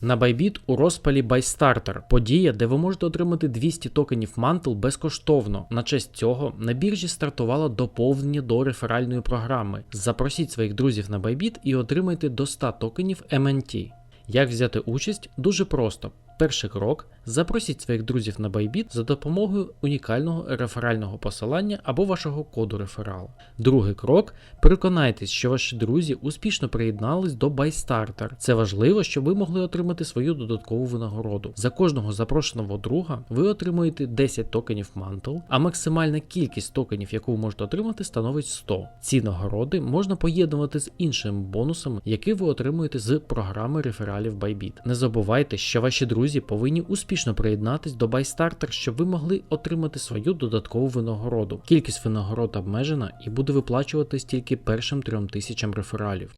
На Bybit у розпалі Bystarter – подія, де ви можете отримати 200 токенів мантл безкоштовно. На честь цього на біржі стартувало доповнення до реферальної програми. Запросіть своїх друзів на Bybit і отримайте до 100 токенів MNT. Як взяти участь? Дуже просто. Перший крок запросіть своїх друзів на Bybit за допомогою унікального реферального посилання або вашого коду рефералу. Другий крок переконайтесь, що ваші друзі успішно приєднались до BuyStarter. Це важливо, щоб ви могли отримати свою додаткову винагороду. За кожного запрошеного друга ви отримуєте 10 токенів Mantle, а максимальна кількість токенів, яку ви можете отримати, становить 100. Ці нагороди можна поєднувати з іншими бонусами, які ви отримуєте з програми рефералів Bybit. Не забувайте, що ваші друзі повинні успішно приєднатись до Байстартер, щоб ви могли отримати свою додаткову винагороду. Кількість винагород обмежена і буде виплачуватись тільки першим трьом тисячам рефералів.